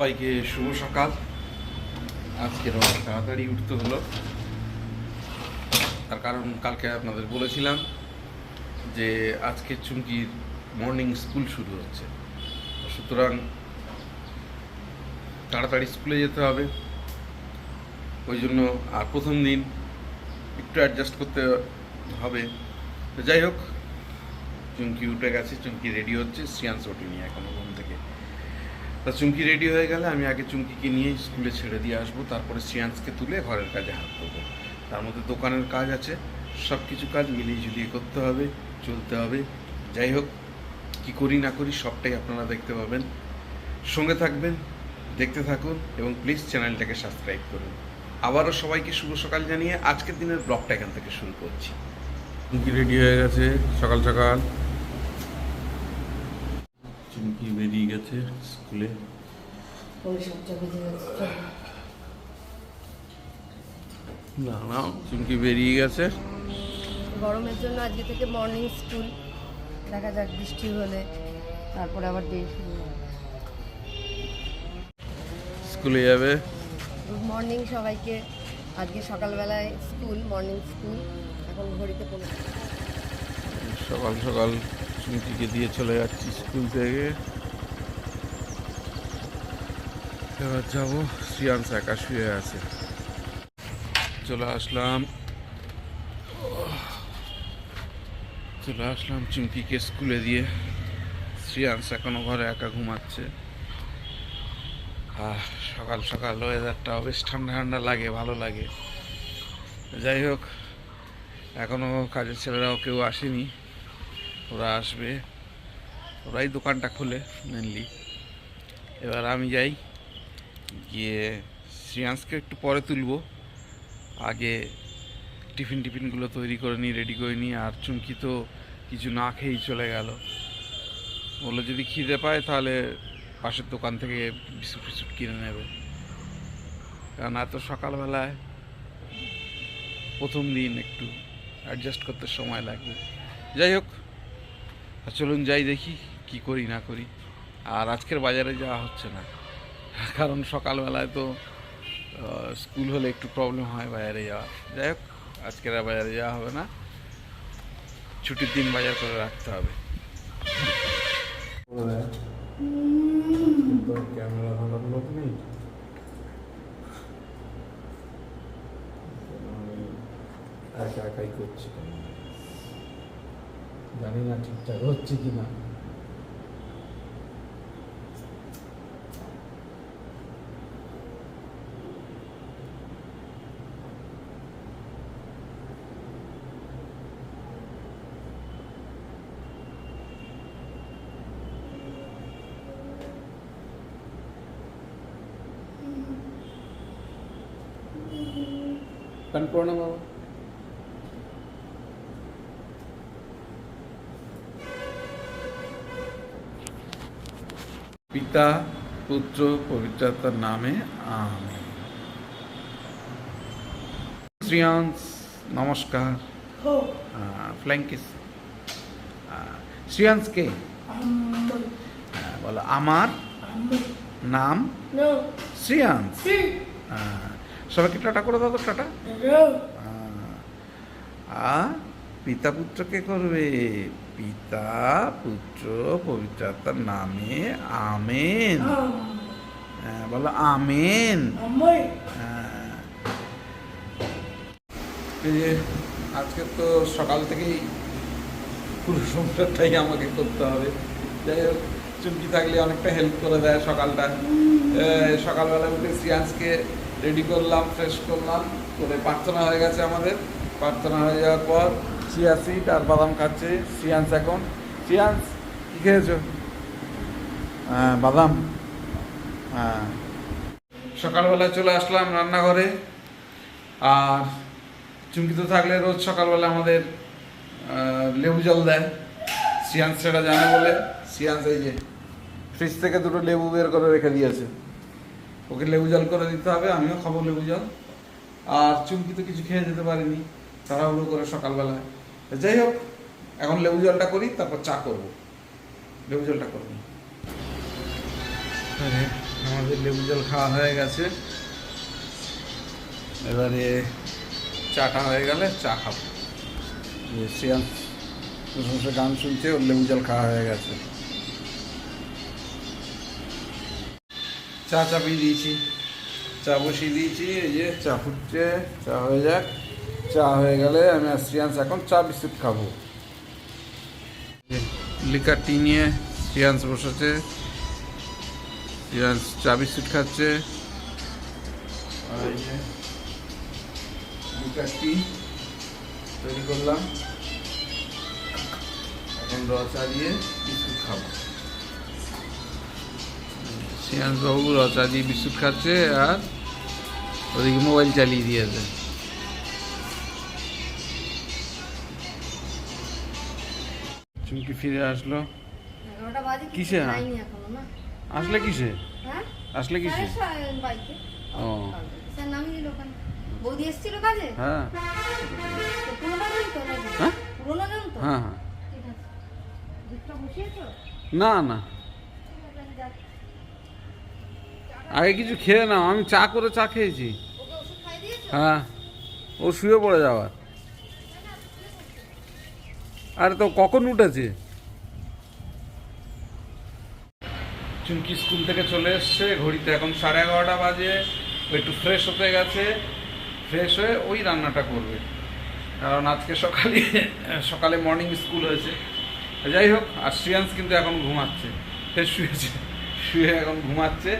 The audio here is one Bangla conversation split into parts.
সবাইকে শুভ সকাল। আজকের অনেক তাড়াতাড়ি উঠতে হলো। তার কারণ কালকে আপনাদের বলেছিলাম যে আজকে চুমকির মর্নিং স্কুল শুরু হচ্ছে। সুতরাং তাড়াতাড়ি স্কুলে যেতে হবে। ওই জন্য আর প্রথম দিন একটু অ্যাডজাস্ট করতে হবে। যাই হোক, চুমকি উঠে গেছে, চুমকি রেডি হচ্ছে সিয়ান্স ওঠেনি এখনও ঘুম থেকে। তা চুমকি রেডি হয়ে গেলে আমি আগে চুমকিকে নিয়ে স্কুলে ছেড়ে দিয়ে আসব, তারপরে সিয়ান্সকে তুলে ঘরের কাজে হাত দেবো। তার মধ্যে দোকানের কাজ আছে সব কিছু কাজ মিলিয়ে ঝুলিয়ে করতে হবে, চলতে হবে। যাই হোক, কী করি না করি সবটাই আপনারা দেখতে পাবেন। সঙ্গে থাকবেন, দেখতে থাকুন এবং প্লিজ চ্যানেলটাকে সাবস্ক্রাইব করুন। আবারও সবাইকে শুভ সকাল জানিয়ে আজকের দিনের ব্লগটা এখান থেকে শুরু করছি। চুমকি রেডি হয়ে গেছে, সকাল সকাল চুমকি বেরিয়ে গেছে স্কুলে? না না চুমকি বেরিয়ে গেছে। গরমের জন্য আজকে থেকে মর্নিং স্কুল দেখা যাক বৃষ্টি হলে তারপরে আবার ডে শুরু স্কুলে যাবে? গুড মর্নিং সবাইকে। আজকে সকালবেলায় স্কুল মর্নিং স্কুল এখন ঘড়িতে পৌঁছে সকাল সকাল চুমকিকে দিয়ে চলে যাচ্ছি স্কুল থেকে। এবার যাব। শ্রিয়াংশ একা শুয়ে আছে। চলে আসলাম। চলে আসলাম চুমকিকে স্কুলে দিয়ে। শ্রিয়াংশ এখনও ঘরে একা ঘুমাচ্ছে। আর সকাল সকাল ওয়েদারটা বেশ ঠান্ডা ঠান্ডা লাগে, ভালো লাগে। যাই হোক এখনও কাজের ছেলেরাও কেউ আসেনি। ওরা আসবে। ওরাই দোকানটা খুলে মেনলি এবার আমি যাই। গিয়ে শ্রিয়াংশকে একটু পরে তুলবো। আগে টিফিন টিফিনগুলো তৈরি করে নিই রেডি করে নিই, আর চুমকি তো কিছু না খেয়েই চলে গেল। বলল, যদি খিদে পায় তাহলে পাশের দোকান থেকে বিস্কুট ফিস্কুট কিনে নেবে। কারণ এত সকালবেলায় প্রথম দিন একটু অ্যাডজাস্ট করতে সময় লাগবে। যাই হোক, চলুন যাই দেখি কি করি না করি। আর আজকের বাজারে যাওয়া হচ্ছে না। কারণ সকালবেলায় তো স্কুল হলে একটু প্রবলেম হয় বাজারে যাওয়া যাই হোক, আজকের আর বাজারে যাওয়া হবে না। ছুটির দিন বাজার করে রাখতে হবে। ক্যামেরা নেই একা একাই করছি। জানি না ঠিকঠাক হচ্ছে কি না কনপূর্ণ বাবা পিতা পুত্র পবিত্রতার নামে আমি শ্রিয়াংশ নমস্কার ফ্ল্যাঙ্কিস শ্রিয়াংশকে হ্যাঁ, বলো আমার নাম শ্রিয়াংশ হ্যাঁ, সবাইকে টাটা করে দাও তো টাটা? আ পিতা পুত্রকে করবে? পিতা পুত্র পবিত্রতার নামে আমেন। হ্যাঁ, বলো আমেন। হ্যাঁ। আজকে তো সকাল থেকেই পুরো সংসারটাই আমাকে করতে হবে। যাই হোক চুমকি থাকলে অনেকটা হেল্প করে দেয় সকালটা। সকালবেলা উঠে সিয়ান্সকে রেডি করলাম ফ্রেশ করলাম, করে প্রার্থনা হয়ে গেছে আমাদের। প্রার্থনা হয়ে যাওয়ার পর চিয়া সিট আর বাদাম খাচ্ছে সিয়ান্স এখন। সিয়ান্স, কি খেয়েছো? হ্যাঁ বাদাম। হ্যাঁ সকালবেলা চলে আসলাম রান্নাঘরে। আর চুমকি তো থাকলে রোজ সকালবেলা আমাদের লেবু জল দেয়। সিয়ান্স সেটা জানে বলে। সিয়ান্স এই যে ফ্রিজ থেকে দুটো লেবু বের করে রেখে দিয়েছে। ওকে লেবু জল করে দিতে হবে, আমিও খাব লেবু জল। আর চুমকি তো কিছু খেয়ে যেতে পারিনি, তাড়াহুড়ো করে সকালবেলায়। যাই হোক, এখন লেবু জলটা করি, তারপর চা করব। লেবু জলটা করব আমাদের লেবু জল খাওয়া হয়ে গেছে। এবারে চাটা হয়ে গেলে চা খাব। বসে গান শুনছে, ওর লেবু জল খাওয়া হয়ে গেছে। চা চাপিয়ে দিয়েছি। চা বসিয়ে দিয়েছি, এই যে চা ফুটছে, চা হয়ে যাক। চা হয়ে গেলে আমি শ্রিয়াংশ এখন চা বিস্কুট খাব। লিকার টি নিয়ে শ্রিয়াংশ বসেছে। শ্রিয়াংশ চা বিস্কুট খাচ্ছে। আর লিকার টি তৈরি করলাম। এখন র চা দিয়ে বিস্কুট খাব। শ্রিয়াংশ বাবু র দিয়ে বিস্কুট খাচ্ছে আর ওদিকে মোবাইল চালিয়ে দিয়েছে। চুমকি ফিরে আসলো। কিসে? আসলে কিসে? হ্যাঁ? আসলে কিসে? ও। বৌদি এসেছিল কাজে? হ্যাঁ। হ্যাঁ? না না ঠিক আছে, আমি যাচ্ছি। আগে কিছু খেয়ে নাও, আমি চা করে চা খেয়েছি। হ্যাঁ ও শুয়ে পড়ে যাওয়ার। আরে তো কখন উঠেছে? চুমকি স্কুল থেকে চলে এসছে, ঘড়িতে এখন সাড়ে এগারোটা বাজে একটু ফ্রেশ হতে গেছে। ফ্রেশ হয়ে ওই রান্নাটা করবে। কারণ আজকে সকালে সকালে মর্নিং স্কুল হয়েছে। যাই হোক, আর শ্রিয়াংশ কিন্তু এখন ঘুমাচ্ছে। ফের শুয়েছে, শুয়ে এখন ঘুমাচ্ছে।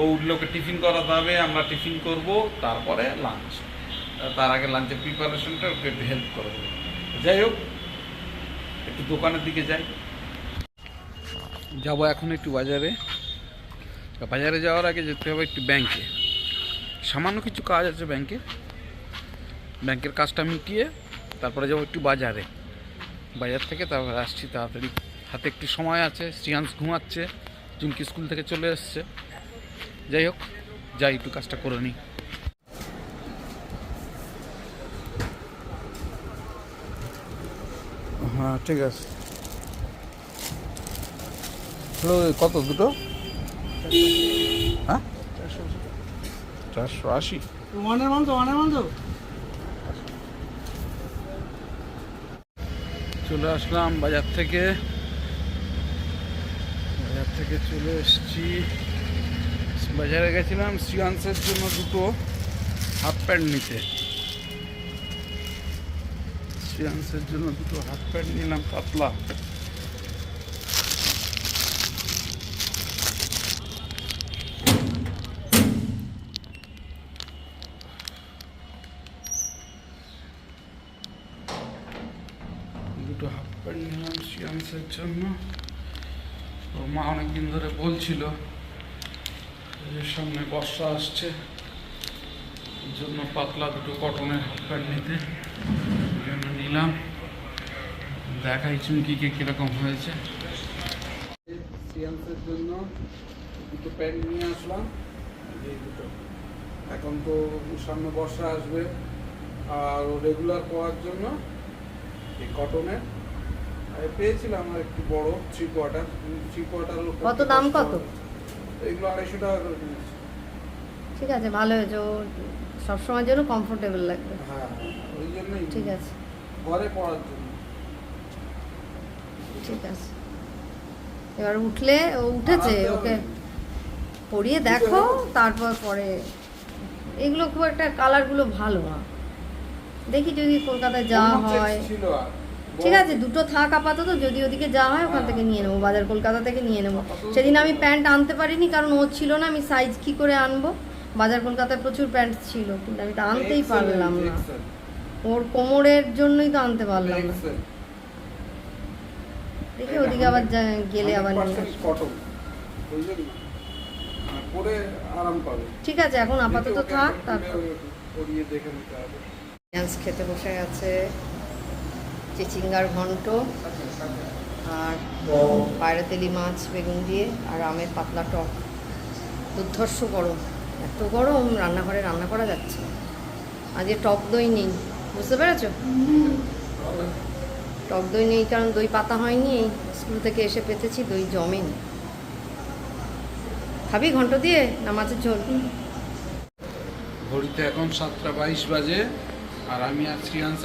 ও উঠলে ওকে টিফিন করাতে হবে, আমরা টিফিন করব, তারপরে লাঞ্চ তার আগে লাঞ্চের প্রিপারেশনটা ওকে একটু হেল্প করে দেবে। যাই হোক, একটু দোকানের দিকে যাই। যাব এখন একটু বাজারে। বাজারে যাওয়ার আগে যেতে হবে একটু ব্যাংকে সামান্য কিছু কাজ আছে ব্যাংকে ব্যাংকের কাজটা মিটিয়ে তারপরে যাব একটু বাজারে। বাজার থেকে তারপরে আসছি তাড়াতাড়ি। হাতে একটু সময় আছে, শ্রিয়াংশ ঘুমাচ্ছে চুমকি স্কুল থেকে চলে এসছে। যাই হোক যাই একটু কাজটা করে নিই। হ্যাঁ ঠিক আছে। হলো কত দুটো? হ্যাঁ? চারশো আশি। ওয়ানের তো ওয়ানের তো। চলে আসলাম বাজার থেকে। বাজার থেকে চলে এসেছি। বাজারে গেছিলাম শ্রিয়াংসের জন্য দুটো হাফ প্যান্ট নিতে। শ্রিয়াংসের জন্য দুটো হাফ প্যান্ট নিলাম, পাতলা। দুটো হাফ প্যান্ট নিলাম শ্রিয়াংসের জন্য। মা অনেকদিন ধরে বলছিল এর সামনে বর্ষা আসছে জন্য পাতলা দুটো কটনের হাফ প্যান্ট নিতে ওই জন্য নিলাম। দেখাই চুমকিকে কীরকম হয়েছে। জন্য দুটো প্যান্ট নিয়ে আসলাম এই দুটো। এখন তো সামনে বর্ষা আসবে আর রেগুলার পরার জন্য এই কটনের আর পেয়েছিলাম আর একটু বড় থ্রি কোয়ার্টার থ্রি কোয়ার্টার কত দাম কত? এগুলো আড়াইশো টাকা করে কিনেছি। ঠিক আছে ভালো হয়েছে। ও সবসময়ের জন্য কমফোর্টেবল লাগবে। হ্যাঁ ওই জন্যই। ঠিক আছে। ঘরে পড়ার জন্য। ঠিক আছে। এবার উঠলে ও উঠেছে ওকে। পরিয়ে দেখো তারপর পরে। এগুলো খুব একটা কালারগুলো ভালো না। দেখি যদি কলকাতায় যাওয়া হয়। ঠিক আছে দুটো থাক আপাতত যদি ওদিকে যাওয়া হয় ওখান হ্যাঁ। থেকে নিয়ে নেব বাজার কলকাতা থেকে নিয়ে নেব। সেদিন আমি প্যান্ট আনতে পারিনি কারণ ও ছিল না আমি সাইজ কি করে আনব? বাজার কলকাতায় প্রচুর প্যান্ট ছিল কিন্তু আমি তো আনতেই পারলাম না। ওর কোমরের জন্যই তো আনতে পারলাম না। দেখি ওদিকে আবার গেলে আবার নিয়ে 100% cotton, বুঝলেন? না? আর পরে আরাম পাবে। ঠিক আছে এখন আপাতত থাক তারপর খেতে বসে গেছে। চিচিঙ্গার ঘন্ট আর পায়রা তেলি মাছ বেগুন দিয়ে আর আমের পাতলা টক। দুর্ধর্ষ গরম। এত গরম রান্নাঘরে রান্না করা যাচ্ছে। আজকে টক দই নেই, বুঝতে পেরেছ? টক দই নেই, কারণ দই পাতা হয়নি স্কুল থেকে এসে পেতেছি, দই জমেনি। খাবি ঘন্ট দিয়ে না মাছের ঝোল? ঘড়িতে এখন সাতটা বাইশ বাজে, আর আমি আর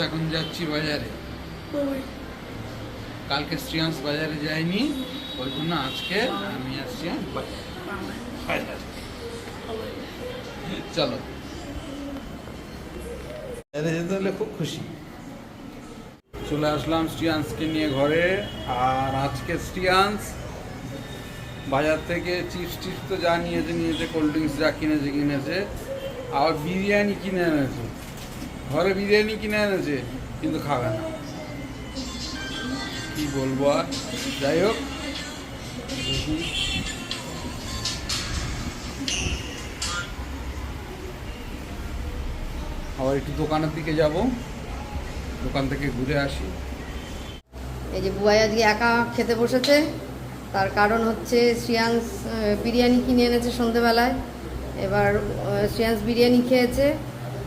এখন যাচ্ছি বাজারে। কালকে শ্রিয়াংশ বাজারে যায়নি ওই জন্য আজকে আমি আর শ্রিয়াংশ চলো। যেতে হলে খুব খুশি। চলে আসলাম শ্রিয়াংশকে নিয়ে ঘরে আর আজকে শ্রিয়াংশ বাজার থেকে চিপস টিপস তো যা নিয়েছে নিয়েছে কোল্ড ড্রিঙ্কস যা কিনেছে কিনেছে আবার বিরিয়ানি কিনে এনেছে। ঘরে বিরিয়ানি কিনে এনেছে কিন্তু খাবে না। কি বলব আর? যাই হোক। আবার একটু দোকানের দিকে যাব। দোকান থেকে ঘুরে আসি। এই যে বুয়াই আজকে একা খেতে বসেছে। তার কারণ হচ্ছে শ্রিয়াংশ আহ, বিরিয়ানি কিনে এনেছে সন্ধেবেলায়। এবার আহ, শ্রিয়াংশ বিরিয়ানি খেয়েছে।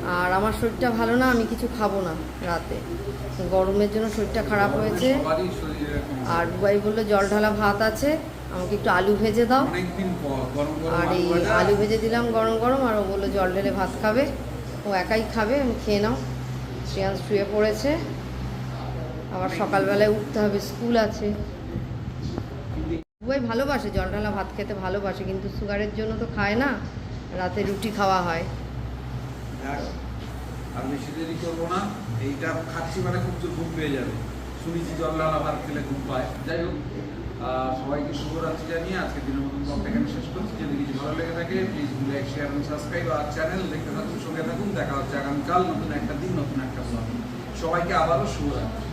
আর আমার শরীরটা ভালো না আমি কিছু খাব না রাতে। গরমের জন্য শরীরটা খারাপ হয়েছে। আর বুয়াই বলল জল ঢালা ভাত আছে, আমাকে একটু আলু ভেজে দাও। আর এই আলু ভেজে দিলাম গরম গরম, আর ও বলল জল ঢেলে ভাত খাবে। ও একাই খাবে, আমি খেয়ে নাও। শ্রেয়াংশ শুয়ে পড়েছে। আবার সকালবেলায় উঠতে হবে, স্কুল আছে। বুয়াই ভালোবাসে, জল ঢালা ভাত খেতে ভালোবাসে, কিন্তু সুগারের জন্য তো খায় না। রাতে রুটি খাওয়া হয়। আর বেশি দেরি করব না। এইটা খাচ্ছি মানে খুব ঘুম পেয়ে যাবে। শুনেছি জল আবার খেলে ঘুম পায়। যাই হোক সবাইকে শুভরাত্রি জানিয়ে আজকে দিনের মতন ব্লগটা এখানে শেষ করছি। যদি কিছু ভালো লেগে থাকে প্লিজ লাইক শেয়ার এবং সাবস্ক্রাইব আর চ্যানেল দেখতে থাকুন, সঙ্গে থাকুন। দেখা হচ্ছে আগামীকাল নতুন একটা দিন, নতুন একটা ব্লগ সবাইকে আবারও শুভরাত্রি।